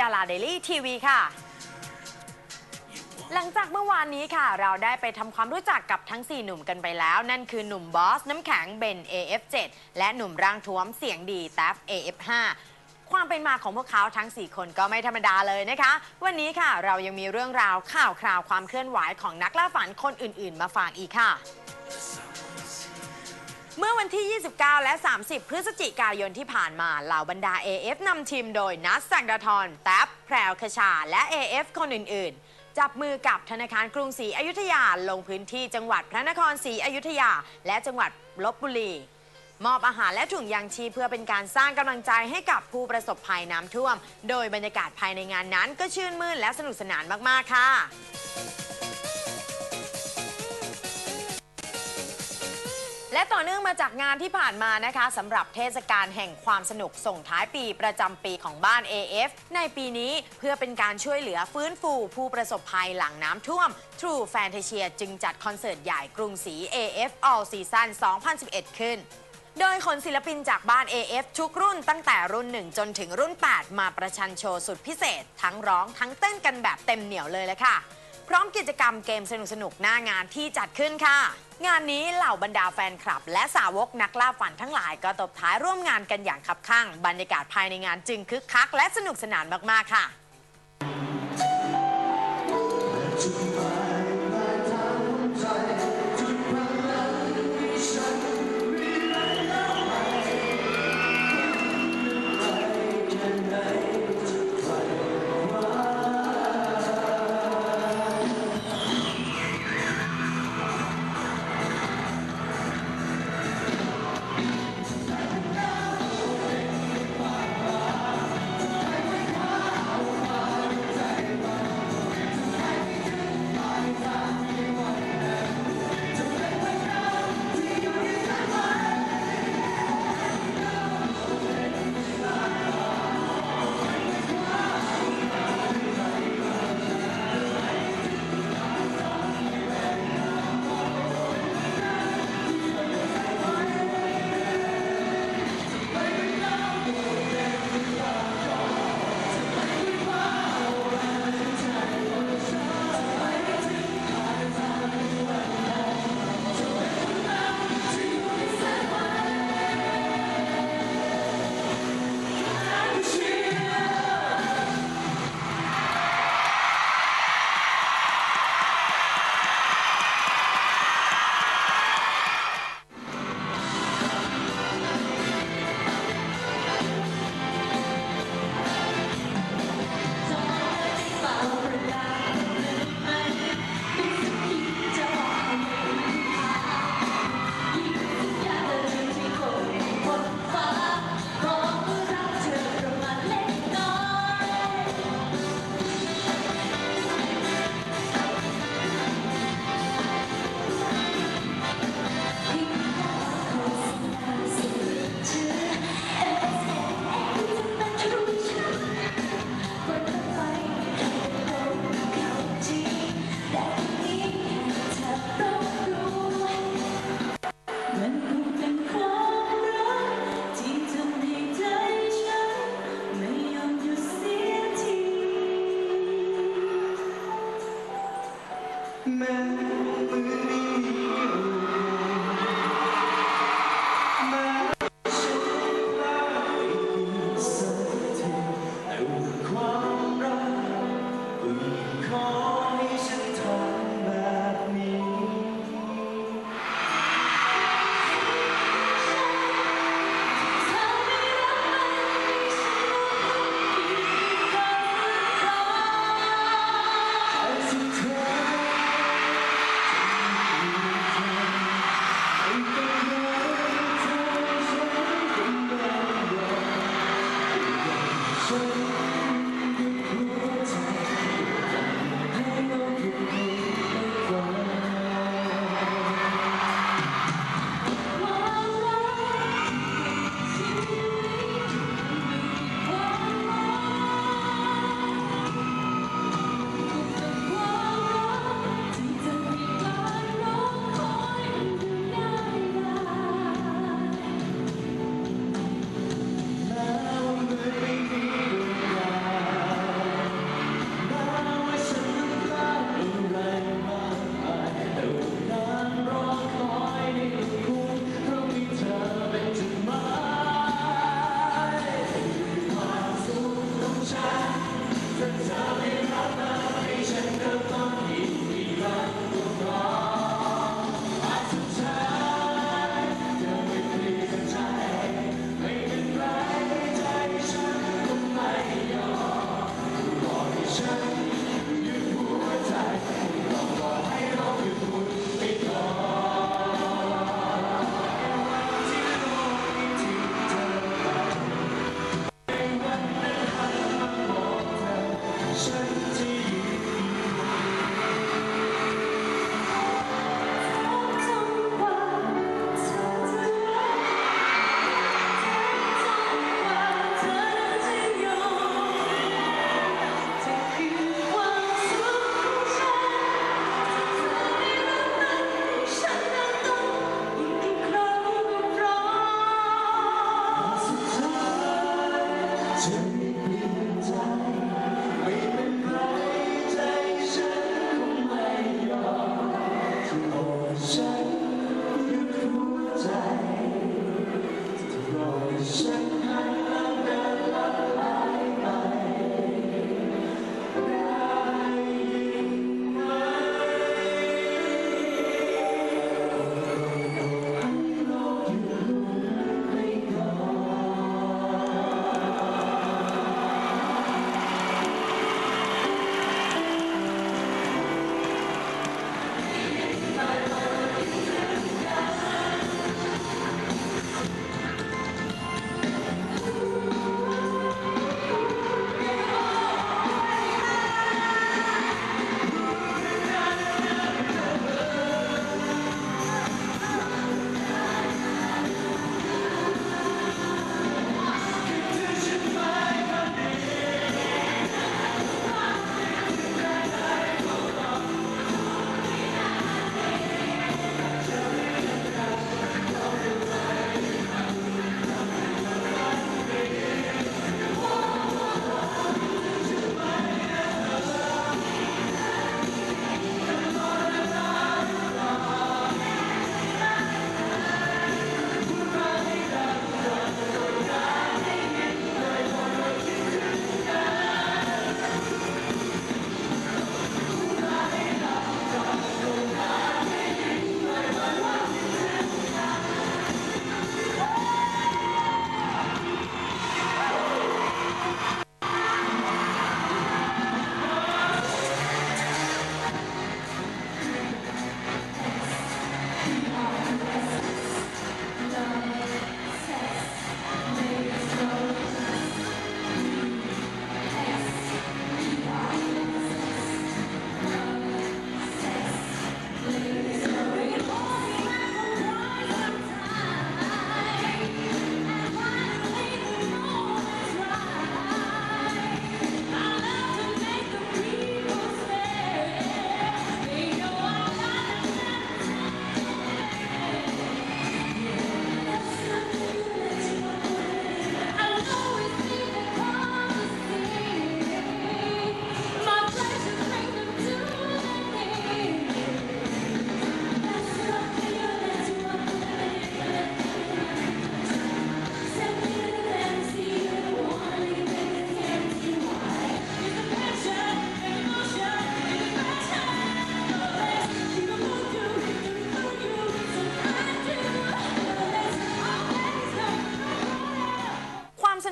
ดาราเดลี่ทีวีค่ะ หลังจากเมื่อวานนี้ค่ะ เราได้ไปทำความรู้จักกับทั้ง 4 หนุ่มกันไปแล้ว นั่นคือหนุ่มบอส น้ำแข็งเบน AF7 และหนุ่มร่างท้วมเสียงดีแท็บ AF5 ความเป็นมาของพวกเขาทั้ง 4 คนก็ไม่ธรรมดาเลยนะคะ วันนี้ค่ะเรายังมีเรื่องราวข่าวคราวความเคลื่อนไหวของนักล่าฝันคนอื่น ๆ มาฝากอีกค่ะ เมื่อวันที่ 29 และ 30 พฤศจิกายนที่ผ่านมา เหล่าบรรดา AF นำทีมโดยนัสสังดาทรแท็บแพรวคชา และ AF คนอื่น ๆ จับมือกับธนาคารกรุงศรีอยุธยาลงพื้นที่จังหวัดพระนครศรีอยุธยา และจังหวัดลบบุรี มอบอาหารและถุงยางชีพเพื่อเป็นการสร้างกำลังใจให้กับผู้ประสบภัยน้ำท่วม โดยบรรยากาศภายในงานนั้นก็ชื่นมื่นและสนุกสนานมาก ๆ ค่ะ และต่อเนื่องมาจากงานที่ผ่านมานะคะสำหรับเทศกาลแห่งความสนุกส่งท้ายปีประจำปีของบ้าน AF ในปีนี้เพื่อเป็นการช่วยเหลือฟื้นฟูผู้ประสบภัยหลังน้ำท่วม True Fantasia จึงจัดคอนเสิร์ตใหญ่กรุงศรี AF All Season 2011 ขึ้นโดยขนศิลปินจากบ้าน AF ทุกรุ่นตั้งแต่รุ่น 1 จนถึงรุ่น 8 มาประชันโชว์สุดพิเศษ ทั้งร้องทั้งเต้นกันแบบเต็มเหนียวเลยละค่ะ พร้อมกิจกรรมเกมสนุกๆ หน้างานที่จัดขึ้นค่ะ งานนี้เหล่าบรรดาแฟนคลับ และสาวกนักล่าฝันทั้งหลายก็ตบท้ายร่วมงานกันอย่างคับข้างบรรยากาศภายในงานจึงคึกคัก และสนุกสนานมากๆค่ะ แ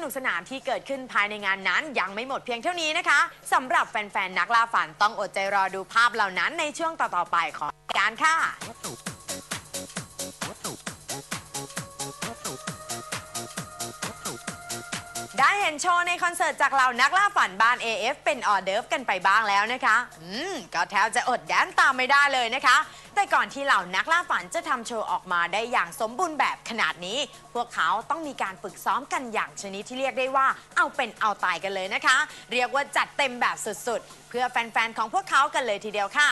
นุกสนานที่เกิดขึ้นภายในงานนั้นยังไม่หมดเพียงเท่านี้นะคะสำหรับแฟนๆ นักล่าฝันต้องอดใจรอดูภาพเหล่านั้นในช่วงต่อๆไปของรายการค่ะได้เห็นโชว์ในคอนเสิร์ตจากเหล่านักล่าฝันบ้าน AF เป็นออเดิร์ฟกันไปบ้างแล้วนะคะ อืม ก็แทบจะอดแดนตามไม่ได้เลยนะคะ แต่ก่อนที่เหล่านักล่าฝันจะทำโชว์ออกมาได้อย่างสมบูรณ์แบบขนาดนี้ พวกเขาต้องมีการฝึกซ้อมกันอย่างชนิดที่เรียกได้ว่า เอาเป็นเอาตายกันเลยนะคะ เรียกว่าจัดเต็มแบบสุดๆ เพื่อแฟนๆ ของพวกเขากันเลยทีเดียวค่ะ